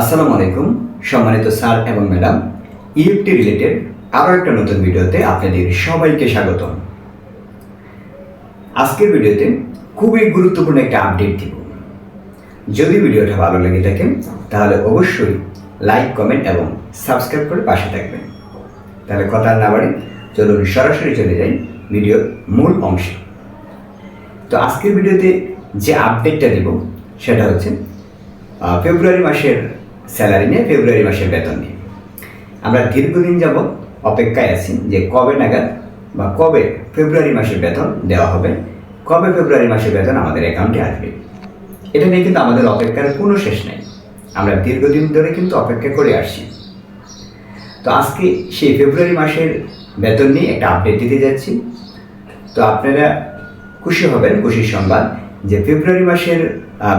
আসসালামু আলাইকুম, সম্মানিত স্যার এবং ম্যাডাম। ইএফটি রিলেটেড আরও একটা নতুন ভিডিওতে আপনাদের সবাইকে স্বাগতম। আজকের ভিডিওতে খুবই গুরুত্বপূর্ণ একটা আপডেট দিব। যদি ভিডিওটা ভালো লেগে থাকে, তাহলে অবশ্যই লাইক কমেন্ট এবং সাবস্ক্রাইব করে পাশে থাকবেন। তাহলে কথা না বাড়ি চলুন সরাসরি চলে যাই ভিডিওর মূল অংশে। তো আজকের ভিডিওতে যে আপডেটটা দিব, সেটা হচ্ছে ফেব্রুয়ারি মাসের স্যালারি নিয়ে ফেব্রুয়ারি মাসের বেতন নিয়ে। আমরা দীর্ঘদিন যাব অপেক্ষায় আছি যে কবে নাগাদ বা কবে ফেব্রুয়ারি মাসের বেতন দেওয়া হবে, কবে ফেব্রুয়ারি মাসের বেতন আমাদের অ্যাকাউন্টে আসবে। এটা নিয়ে কিন্তু আমাদের অপেক্ষার কোনো শেষ নেই। আমরা দীর্ঘদিন ধরে কিন্তু অপেক্ষা করে আসছি। তো আজকে সেই ফেব্রুয়ারি মাসের বেতন নিয়ে একটা আপডেট দিতে যাচ্ছি। তো আপনারা খুশি হবেন, খুশির সংবাদ যে ফেব্রুয়ারি মাসের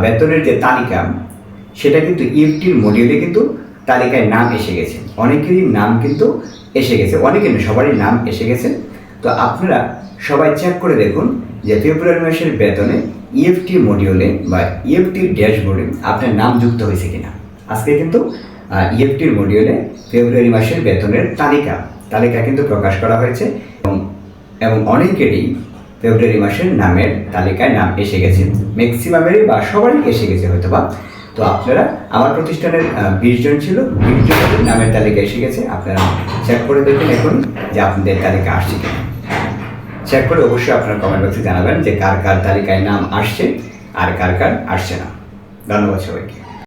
বেতনের যে তালিকা সেটা কিন্তু ইএফটির মডিউলে কিন্তু তালিকায় নাম এসে গেছে। অনেকেরই নাম কিন্তু এসে গেছে। অনেকের সবারই নাম এসে গেছে। তো আপনারা সবাই চেক করে দেখুন যে ফেব্রুয়ারি মাসের বেতনে ইএফটি মডিউলে বা ইএফটির ড্যাশবোর্ডে আপনার নাম যুক্ত হয়েছে কিনা। আজকে কিন্তু ইএফটির মডিউলে ফেব্রুয়ারি মাসের বেতনের তালিকা তালিকা কিন্তু প্রকাশ করা হয়েছে এবং এবং অনেকেরই ফেব্রুয়ারি মাসের নামের তালিকায় নাম এসে গেছে। ম্যাক্সিমামেরই বা সবারই এসে গেছে হয়তো বা তো আপনারা, আমার প্রতিষ্ঠানের বিশ জন ছিল, বিশ জনের নামের তালিকা এসে গেছে, আপনারা চেক করে দেখবেন এখন যে আপনাদের তালিকা আসছে কিনা। চেক করে অবশ্যই আপনারা কমেন্ট বক্সে জানাবেন যে কার কার তালিকায় নাম আসছে আর কার কার আসছে না। ধন্যবাদ সবাইকে।